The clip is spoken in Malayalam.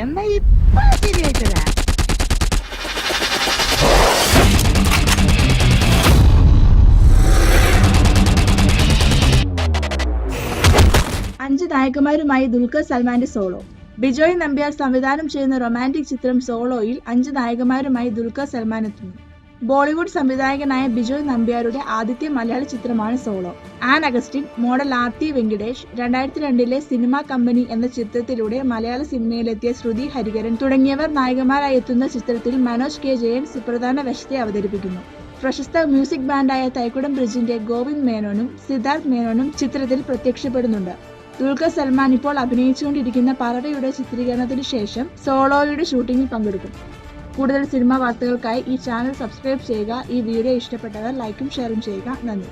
എന്നാ ഇപ്പൊ ശരിയായിട്ടതാ അഞ്ച് നായകന്മാരുമായി ദുൽഖർ സൽമാന്റെ സോളോ. ബിജോയ് നമ്പ്യാർ സംവിധാനം ചെയ്യുന്ന റൊമാന്റിക് ചിത്രം സോളോയിൽ അഞ്ച് നായകന്മാരുമായി ദുൽഖർ സൽമാൻ എത്തുന്നു. ബോളിവുഡ് സംവിധായകനായ ബിജോയ് നമ്പ്യാരുടെ ആദ്യത്തെ മലയാള ചിത്രമാണ് സോളോ. ആൻ അഗസ്റ്റിൻ മോഡൽ ആർത്തി വെങ്കിടേഷ് രണ്ടായിരത്തി രണ്ടിലെ സിനിമ കമ്പനി എന്ന ചിത്രത്തിലൂടെ മലയാള സിനിമയിലെത്തിയ ശ്രുതി ഹരികരൻ തുടങ്ങിയവർ നായകന്മാരായി എത്തുന്ന ചിത്രത്തിൽ മനോജ് കെ ജയൻ സുപ്രധാന വേഷത്തെ അവതരിപ്പിക്കുന്നു. പ്രശസ്ത മ്യൂസിക് ബാൻഡായ തൈക്കുടം ബ്രിഡ്ജിന്റെ ഗോവിന്ദ് മേനോനും സിദ്ധാർത്ഥ് മേനോനും ചിത്രത്തിൽ പ്രത്യക്ഷപ്പെടുന്നുണ്ട്. ദുൽഖർ സൽമാൻ ഇപ്പോൾ അഭിനയിച്ചുകൊണ്ടിരിക്കുന്ന പറവയുടെ ചിത്രീകരണത്തിന് ശേഷം സോളോയുടെ ഷൂട്ടിംഗിൽ പങ്കെടുക്കും. കൂടുതൽ സിനിമാ വാർത്തകൾക്കായി ഈ ചാനൽ സബ്സ്ക്രൈബ് ചെയ്യുക. ഈ വീഡിയോ ഇഷ്ടപ്പെട്ടവർ ലൈക്കും ഷെയറും ചെയ്യുക. നന്ദി.